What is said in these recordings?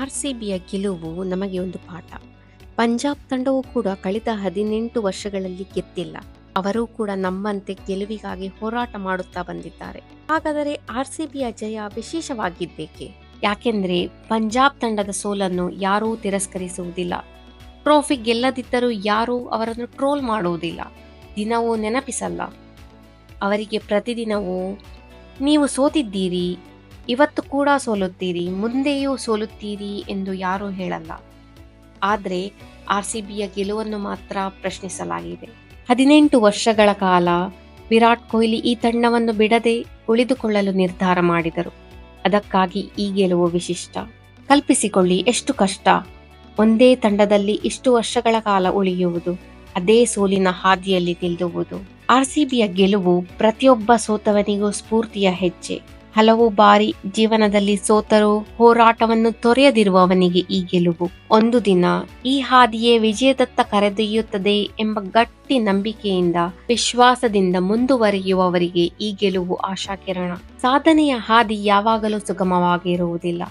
ಆರ್‌ಸಿಬಿಯ ಗೆಲುವು ನಮಗೆ ಒಂದು ಪಾಠ. ಪಂಜಾಬ್ ತಂಡವು ಕೂಡ ಕಳೆದ ಹದಿನೆಂಟು ವರ್ಷಗಳಲ್ಲಿ ಗೆದ್ದಿಲ್ಲ. ಅವರೂ ಕೂಡ ನಮ್ಮಂತೆ ಗೆಲುವಿಗಾಗಿ ಹೋರಾಟ ಮಾಡುತ್ತಾ ಬಂದಿದ್ದಾರೆ. ಹಾಗಾದರೆ ಆರ್ ಸಿ ಬಿಯ ಜಯ ವಿಶೇಷವಾಗಿದ್ದೇಕೆ? ಯಾಕೆಂದ್ರೆ ಪಂಜಾಬ್ ತಂಡದ ಸೋಲನ್ನು ಯಾರೂ ತಿರಸ್ಕರಿಸುವುದಿಲ್ಲ. ಟ್ರೋಫಿ ಗೆಲ್ಲದಿದ್ದರೂ ಯಾರೂ ಅವರನ್ನು ಟ್ರೋಲ್ ಮಾಡುವುದಿಲ್ಲ. ದಿನವೂ ನೆನಪಿಸಲ್ಲ. ಅವರಿಗೆ ಪ್ರತಿದಿನವೂ ನೀವು ಸೋತಿದ್ದೀರಿ, ಇವತ್ತು ಕೂಡ ಸೋಲುತ್ತೀರಿ, ಮುಂದೆಯೂ ಸೋಲುತ್ತೀರಿ ಎಂದು ಯಾರೂ ಹೇಳಲ್ಲ. ಆದರೆ ಆರ್ ಸಿ ಬಿಯ ಗೆಲುವನ್ನು ಮಾತ್ರ ಪ್ರಶ್ನಿಸಲಾಗಿದೆ. ಹದಿನೆಂಟು ವರ್ಷಗಳ ಕಾಲ ವಿರಾಟ್ ಕೊಹ್ಲಿ ಈ ತಂಡವನ್ನು ಬಿಡದೆ ಉಳಿದುಕೊಳ್ಳಲು ನಿರ್ಧಾರ ಮಾಡಿದರು. ಅದಕ್ಕಾಗಿ ಈ ಗೆಲುವು ವಿಶಿಷ್ಟ. ಕಲ್ಪಿಸಿಕೊಳ್ಳಿ ಎಷ್ಟು ಕಷ್ಟ. ಒಂದೇ ತಂಡದಲ್ಲಿ ಇಷ್ಟು ವರ್ಷಗಳ ಕಾಲ ಉಳಿಯುವುದು, ಅದೇ ಸೋಲಿನ ಹಾದಿಯಲ್ಲಿ ನಿಲ್ಲುವುದು. ಬಿಯ ಗೆಲುವು ಪ್ರತಿಯೊಬ್ಬ ಸೋತವನಿಗೂ ಸ್ಫೂರ್ತಿಯ ಹೆಜ್ಜೆ. ಹಲವು ಬಾರಿ ಜೀವನದಲ್ಲಿ ಸೋತರೂ ಹೋರಾಟವನ್ನು ತೊರೆಯದಿರುವವನಿಗೆ ಈ ಗೆಲುವು. ಒಂದು ದಿನ ಈ ಹಾದಿಯೇ ವಿಜಯದತ್ತ ಕರೆದೊಯ್ಯುತ್ತದೆ ಎಂಬ ಗಟ್ಟಿ ನಂಬಿಕೆಯಿಂದ, ವಿಶ್ವಾಸದಿಂದ ಮುಂದುವರಿಯುವವರಿಗೆ ಈ ಗೆಲುವು ಆಶಾಕಿರಣ. ಸಾಧನೆಯ ಹಾದಿ ಯಾವಾಗಲೂ ಸುಗಮವಾಗಿರುವುದಿಲ್ಲ.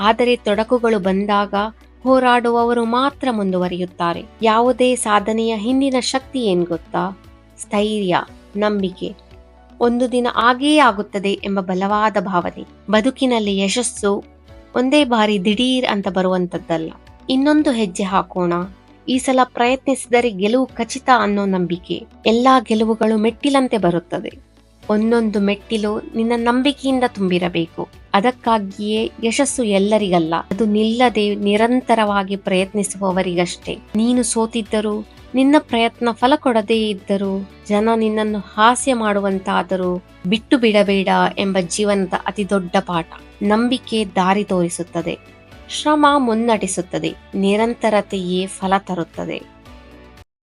ಆದರೆ ತೊಡಕುಗಳು ಬಂದಾಗ ಹೋರಾಡುವವರು ಮಾತ್ರ ಮುಂದುವರಿಯುತ್ತಾರೆ. ಯಾವುದೇ ಸಾಧನೆಯ ಹಿಂದಿನ ಶಕ್ತಿ ಏನ್ ಗೊತ್ತಾ? ಸ್ಥೈರ್ಯ, ನಂಬಿಕೆ. ಒಂದು ದಿನ ಆಗೇ ಆಗುತ್ತದೆ ಎಂಬ ಬಲವಾದ ಭಾವನೆ. ಬದುಕಿನಲ್ಲಿ ಯಶಸ್ಸು ಒಂದೇ ಬಾರಿ ದಿಢೀರ್ ಅಂತ ಬರುವಂತದ್ದಲ್ಲ. ಇನ್ನೊಂದು ಹೆಜ್ಜೆ ಹಾಕೋಣ, ಈ ಸಲ ಪ್ರಯತ್ನಿಸಿದರೆ ಗೆಲುವು ಖಚಿತ ಅನ್ನೋ ನಂಬಿಕೆ. ಎಲ್ಲಾ ಗೆಲುವುಗಳು ಮೆಟ್ಟಿಲಂತೆ ಬರುತ್ತದೆ. ಒಂದೊಂದು ಮೆಟ್ಟಿಲು ನಿನ್ನ ನಂಬಿಕೆಯಿಂದ ತುಂಬಿರಬೇಕು. ಅದಕ್ಕಾಗಿಯೇ ಯಶಸ್ಸು ಎಲ್ಲರಿಗಲ್ಲ, ಅದು ನಿಲ್ಲದೆ ನಿರಂತರವಾಗಿ ಪ್ರಯತ್ನಿಸುವವರಿಗಷ್ಟೇ. ನೀನು ಸೋತಿದ್ದರೂ, ನಿನ್ನ ಪ್ರಯತ್ನ ಫಲ ಕೊಡದೇ ಇದ್ದರೂ, ಜನ ನಿನ್ನನ್ನು ಹಾಸ್ಯ ಮಾಡುವಂತಾದರೂ ಬಿಟ್ಟು ಬಿಡಬೇಡ ಎಂಬ ಜೀವನದ ಅತಿ ದೊಡ್ಡ ಪಾಠ. ನಂಬಿಕೆ ದಾರಿ ತೋರಿಸುತ್ತದೆ, ಶ್ರಮ ಮುನ್ನಡೆಸುತ್ತದೆ, ನಿರಂತರತೆಯೇ ಫಲ ತರುತ್ತದೆ.